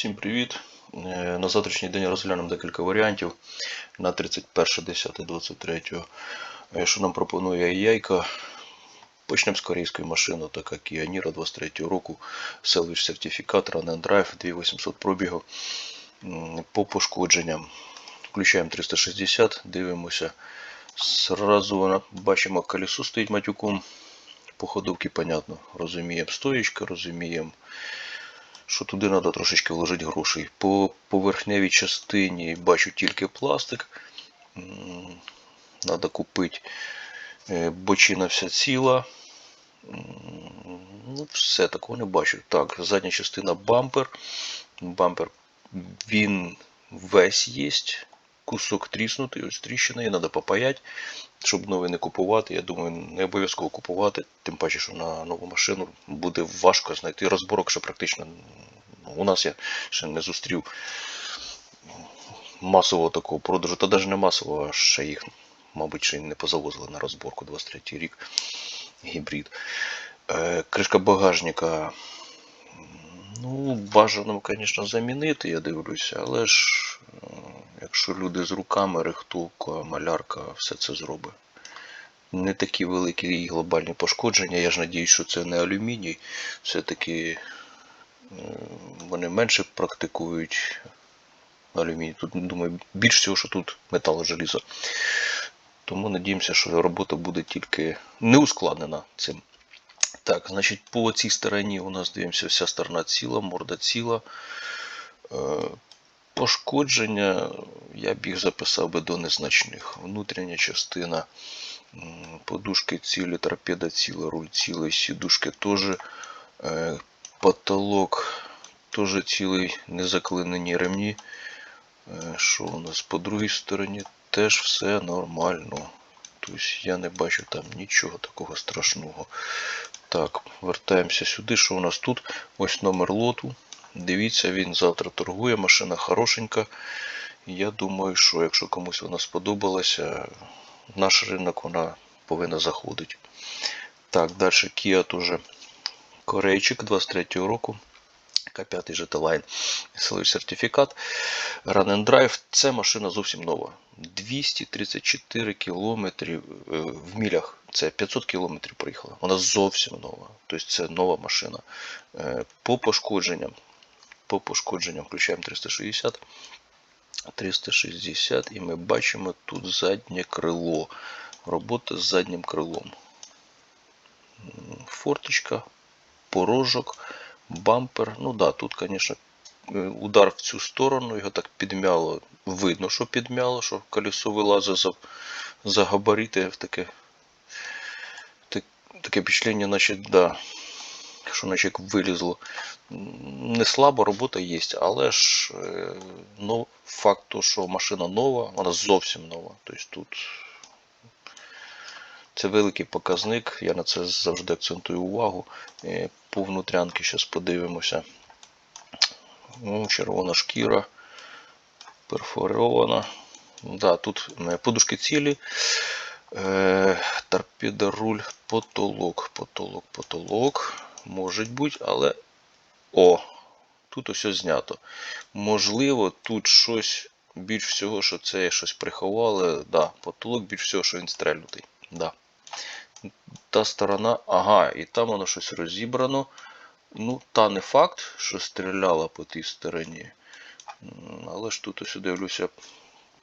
Всім привіт! Е, На завтрашній день розглянемо декілька варіантів на 31.10.23. Е, Що нам пропонує яйка? Почнемо з корейської машини, така Kia Niro 23 року, селвіч сертифікат, Run and Drive, 2800 пробігу. По пошкодженням. Включаємо 360, дивимося. Вона- бачимо, колесо стоїть матюком. По ходовці, понятно, розуміємо стоїчка, розуміємо що туди треба трошечки вложити грошей. По поверхневій частині бачу тільки пластик. Треба купити е, бочина вся ціла. Ну, все такого не бачу. Так, задня частина бампер. Бампер він весь є. Кусок тріснутий, ось тріщина, її треба попаять, щоб новий не купувати. Я думаю, не обов'язково купувати, тим паче, що на нову машину буде важко знайти розборок, що практично ну, у нас я ще не зустрів масового такого продажу, та навіть не масового, а ще їх, мабуть, ще не позавозили на розборку 23 рік гібрид. Е, кришка багажника. Ну, бажано, звісно, замінити, я дивлюся, але ж якщо люди з руками, рихтовка, малярка, все це зробить. Не такі великі і глобальні пошкодження. Я ж надіюсь, що це не алюміній. Все-таки е, вони менше практикують алюміній. Тут, думаю, більш всього, що тут метал желізо. Тому надіємося, що робота буде тільки не ускладнена цим. Так, значить, по цій стороні у нас дивимося, вся сторона ціла, морда ціла. Пошкодження я б їх записав би до незначних. Внутрішня частина, подушки цілі, торпеда ціла, руль цілий, сідушки теж. Е, Потолок теж цілий, не заклинені ремні. Е, Що у нас по другій стороні? Теж все нормально. Тобто я не бачу там нічого такого страшного. Так, вертаємося сюди. Що у нас тут? Ось номер лоту. Дивіться, він завтра торгує, машина хорошенька. Я думаю, що якщо комусь вона сподобалася, наш ринок вона повинна заходити. Так, далі Kia теж корейчик 23 року. К5 GT-Line селий сертифікат. Run and Drive. Це машина зовсім нова. 234 кілометри е, в мілях. Це 500 кілометрів приїхала. Вона зовсім нова. Тобто це нова машина. Е, По пошкодженням. По пошкодженням включаємо 360. 360 і ми бачимо тут заднє крило. Робота з заднім крилом. Форточка, порожок, бампер. Ну да, тут, звісно, удар в цю сторону, його так підмяло. Видно, що підмяло, що колесо вилазить за, за габарити в таке. Таке впечатлення, наче, да, що наче вилізло. Не слабо, робота є, але ж е, ну, факт, що машина нова, вона зовсім нова. Тобто тут це великий показник, я на це завжди акцентую увагу. Е, По внутрянки зараз подивимося. Ну, червона шкіра, перфорована. Да, тут е, подушки цілі, торпеда, руль, потолок, потолок, потолок. Може бути, але. О! Тут ось знято. Можливо, тут щось більш всього, що це щось приховали. Да, потолок більш всього, що він стрельнутий. Да. Та сторона, ага, і там воно щось розібрано. Ну, та не факт, що стріляла по тій стороні. Але ж тут ось дивлюся,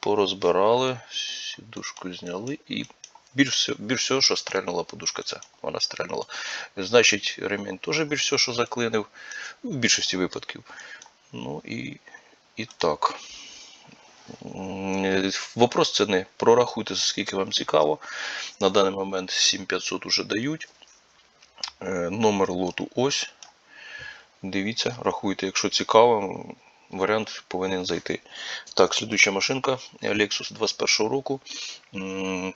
порозбирали, сідушку зняли і більш більш всього, що стрельнула подушка ця. Вона стрельнула. Значить, ремінь теж більш всього, що заклинив. В більшості випадків. Ну і, і так. Вопрос ціни. Прорахуйте, за скільки вам цікаво. На даний момент 7500 уже дають. Е, Номер лоту ось. Дивіться, рахуйте, якщо цікаво, варіант повинен зайти. Так, слідуюча машинка Lexus 21 року.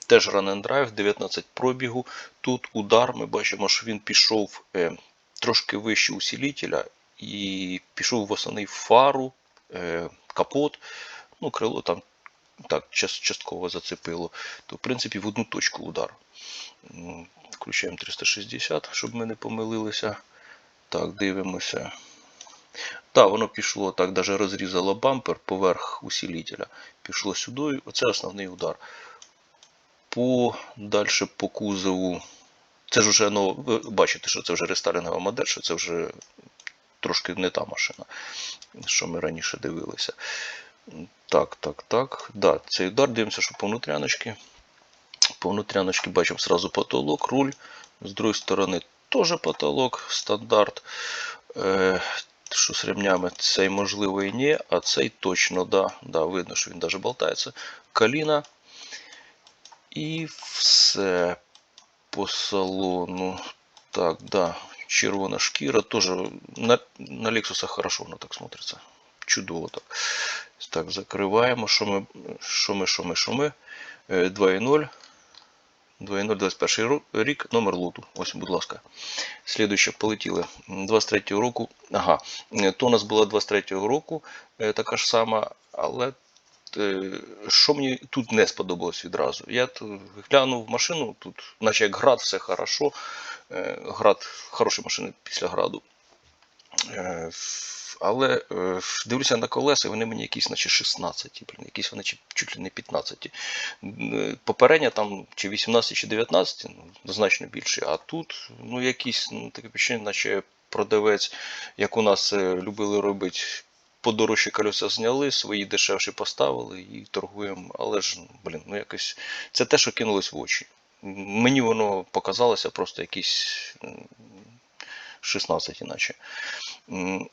Теж Run and Drive, 19 пробігу. Тут удар, ми бачимо, що він пішов е, трошки вище усилителя і пішов в основний фару, е, капот. Ну, крило там так частково зацепило. То, в принципі, в одну точку удар. Включаємо 360, щоб ми не помилилися. Так, дивимося. Так, воно пішло так, даже розрізало бампер поверх усилителя. Пішло сюди. Оце основний удар. По далі по кузову. Це ж вже, ну, ви бачите, що це вже рестайлінгова модель, що це вже трошки не та машина, що ми раніше дивилися. Так, так, так. Да, цей удар дивимося, що по внутряночці. По внутряночці бачимо сразу потолок, руль. З другої сторони теж потолок, стандарт. Е, що з ремнями цей можливо і ні, а цей точно, да. да видно, що він навіть болтається. Каліна. І все по салону. Так, да. Червона шкіра. Теж на, на Lexus хорошо воно так смотриться. Чудово так. Так, закриваємо. Що ми, що ми, що ми, що ми? Е, 2.0. 2021 рік, номер лоту. Ось, будь ласка. Слідуюче полетіли. 23 року. Ага, то у нас була 23 року, е, така ж сама, але е, що мені тут не сподобалось відразу. Я глянув машину, тут, наче як град, все хорошо. Е, Град, хороші машини після граду. Але е, дивлюся на колеса, вони мені якісь, наче 16, блін, якісь вони чи- чуть ли не 15. Е, Попередня там чи 18, чи 19, ну, значно більше. А тут, ну, якісь ну, таке впечатлення, наче продавець, як у нас е, любили робити, подорожчі колеса зняли, свої дешевші поставили і торгуємо. Але ж, блін, ну якось це те, що кинулось в очі. Мені воно показалося просто якісь 16 іначе.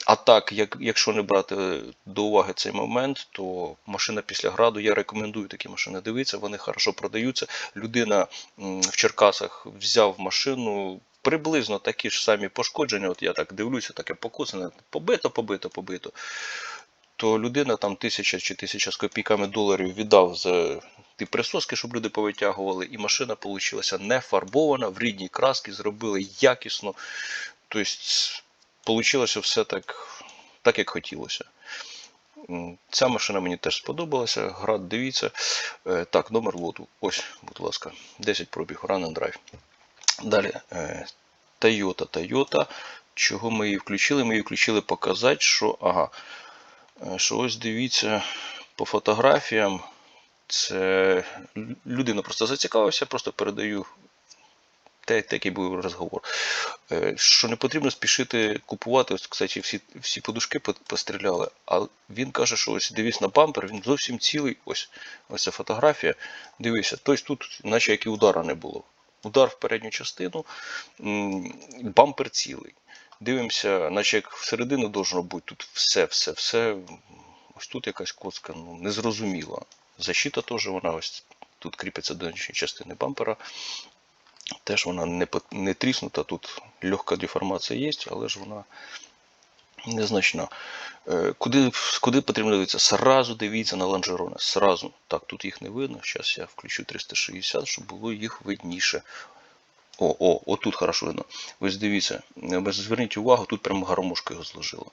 А так, як, якщо не брати до уваги цей момент, то машина після граду, я рекомендую такі машини дивитися, вони хорошо продаються. Людина в Черкасах взяв машину. Приблизно такі ж самі пошкодження, от я так дивлюся, таке покусане, побито, побито, побито. То людина там тисяча чи тисяча з копійками доларів віддав за ті присоски, щоб люди повитягували, і машина вийшла не фарбована, в рідній краски, зробили якісно. Тобто, вийшло все так, так як хотілося. Ця машина мені теж сподобалася. Град, дивіться. Е, Так, номер лоту. Ось, будь ласка, 10 пробіг, Run and Drive. Далі, е, Toyota, Toyota. Чого ми її включили? Ми її включили показати, що, ага, е, що ось дивіться по фотографіям. Це людина просто зацікавився, просто передаю те, такий був розговор. Е, Що не потрібно спішити купувати, ось, кстати, всі, всі подушки постріляли. А він каже, що ось дивись на бампер, він зовсім цілий. Ось ось ця фотографія. Дивися, тобто тут, наче як і удара не було. Удар в передню частину, бампер цілий. Дивимося, наче як всередину должно бути тут все, все. Ось тут якась коцка, ну, незрозуміла. Защита теж вона ось тут кріпиться до нижньої частини бампера. Теж вона не, не тріснута, тут легка деформація є, але ж вона незначна. Е, Куди, куди потрібно дивитися? Сразу дивіться на лонжерони. Сразу. Так, тут їх не видно. Зараз я включу 360, щоб було їх видніше. О, о, отут хорошо видно. Ось дивіться, зверніть увагу, тут прямо гармошка його зложила.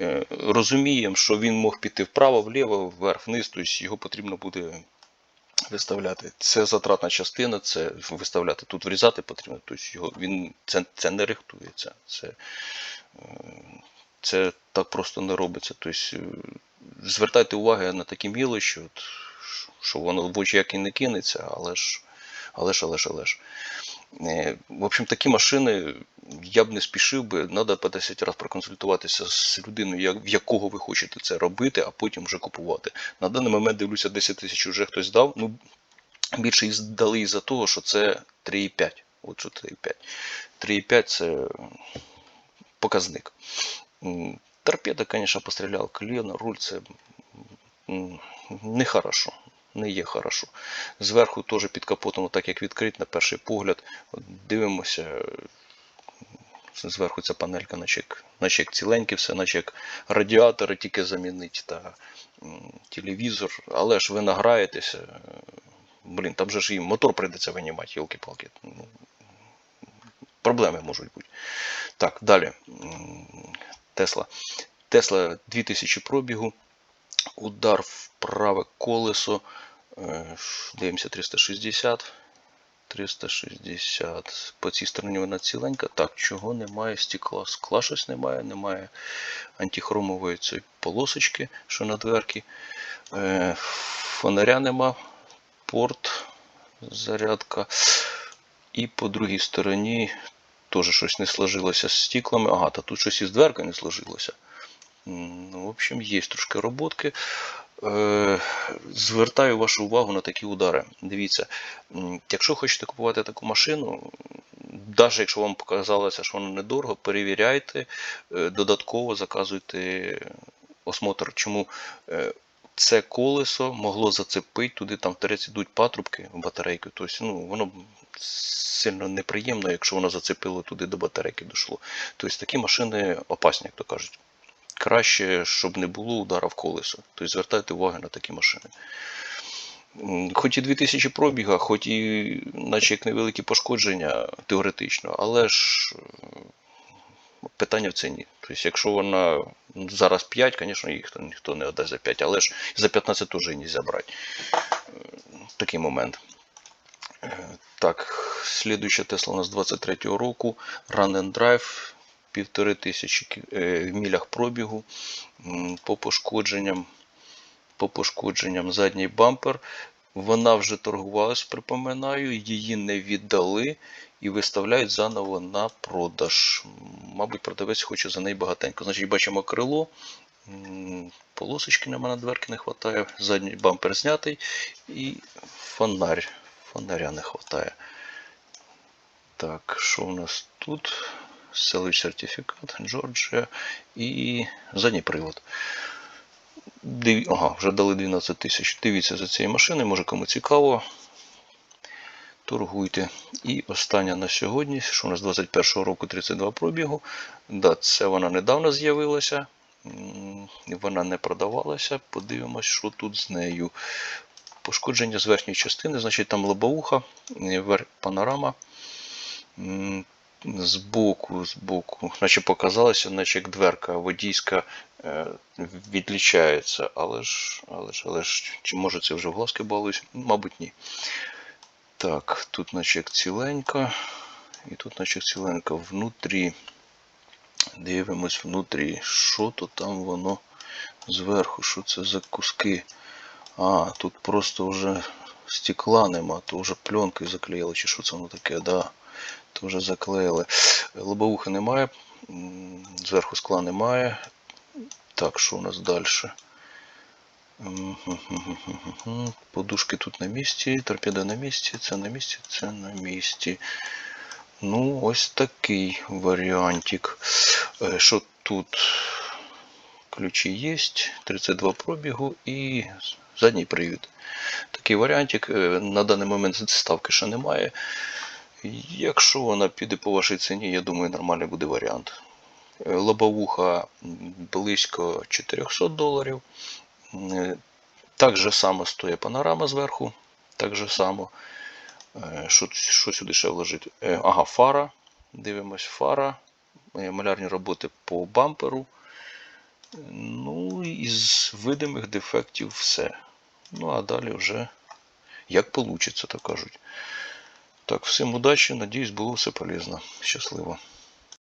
Е, Розуміємо, що він мог піти вправо, вліво, вверх, вниз, тобто його потрібно буде виставляти. Це затратна частина, це виставляти. Тут врізати потрібно, тобто його, він, це, це не рихтується. Це, е, це так просто не робиться. Тобто, е, звертайте увагу на такі мілочі, що воно в очі як і не кинеться, але ж, але ж, але ж, але ж. Е, В общем, такі машини я б не спішив би, треба по 10 разів проконсультуватися з людиною, в якого ви хочете це робити, а потім вже купувати. На даний момент дивлюся, 10 тисяч вже хтось дав. Ну, більше і дали із-за того, що це 3,5. От що 3,5. 3,5 це показник. Торпеда, звісно, постріляв коліно, руль це нехорошо. Не є хорошо. Зверху теж під капотом, так як відкрит, на перший погляд, дивимося. Зверху ця панелька, наче як, наче як ціленьке все, наче як радіатори тільки замінить та телевізор. Але ж ви награєтеся. Блін, там же ж і мотор прийдеться винімати, йолки-палки. Ну, проблеми можуть бути. Так, далі. Тесла. Тесла 2000 пробігу. Удар в праве колесо. Дивимося 360. 360. По цій стороні вона ціленька. Так, чого немає стекла? Скла щось немає, немає антихромової цієї полосочки, що на дверці. Е, фонаря нема, порт, зарядка. І по другій стороні теж щось не сложилося з стіклами. Ага, та тут щось із дверкою не сложилося. Ну, в общем, є трошки роботки. Е, Звертаю вашу увагу на такі удари. Дивіться, якщо хочете купувати таку машину, навіть якщо вам показалося, що воно недорого, перевіряйте, е, додатково заказуйте осмотр. Чому Е, це колесо могло зацепити, туди там втерець йдуть патрубки в батарейку. Тобто, ну, воно сильно неприємно, якщо воно зацепило туди до батарейки дійшло. Тобто такі машини опасні, як то кажуть. Краще, щоб не було удара в колесо. Тобто звертайте увагу на такі машини. Хоч і 2000 пробіга, хоч і наче як невеликі пошкодження теоретично, але ж е, питання в ціні. Тобто, якщо вона зараз 5, звісно, їх ніхто, не віддасть за 5, але ж за 15 теж не можна брати. Е, Такий момент. Е, Так, слідуюча Тесла у нас 23-го року. Run and Drive, півтори тисячі е, в мілях пробігу. По пошкодженням, по пошкодженням задній бампер. Вона вже торгувалась, припоминаю, її не віддали і виставляють заново на продаж. Мабуть, продавець хоче за неї багатенько. Значить, бачимо крило. Полосочки на дверки не вистачає, задній бампер знятий і фонарь. Фонаря не вистачає. Так, що у нас тут? Селич сертифікат, Джорджія і задній привод. Диві... Ага, вже дали 12 тисяч. Дивіться за цією машиною, може кому цікаво. Торгуйте. І остання на сьогодні, що у нас 21 року 32 пробігу. Да, це вона недавно з'явилася. Вона не продавалася. Подивимось, що тут з нею. Пошкодження з верхньої частини, значить там лобовуха, панорама. Збоку, збоку, наче показалося, наче як дверка водійська е, відлічається, але ж, але ж, але ж, чи може це вже глазки балуюсь? Мабуть, ні. Так, тут наче як ціленька, і тут наче ціленька внутрі. Дивимось внутрі, що то там воно зверху, що це за куски. А, тут просто вже стекла нема, то вже пленкою заклеїли, чи що це воно таке, да. То вже заклеїли. Лобовуха немає, зверху скла немає. Так, що у нас далі? Подушки тут на місці, торпеда на місці, це на місці, це на місці. Ну, ось такий варіантик. Е, Що тут? Ключі є, 32 пробігу і задній привід. Такий варіантик. Е, На даний момент ставки ще немає. Якщо вона піде по вашій ціні, я думаю, нормальний буде варіант. Е, Лобовуха близько 400 доларів. Е, Так же само стоїть панорама зверху. Так же само. Е, Що, що сюди ще вложити? Ага, фара. Дивимось, фара. Малярні роботи по бамперу. Ну, із видимих дефектів все. Ну, а далі вже як вийде, так кажуть. Так, всім удачі, надіюсь, було все полезно. Щасливо.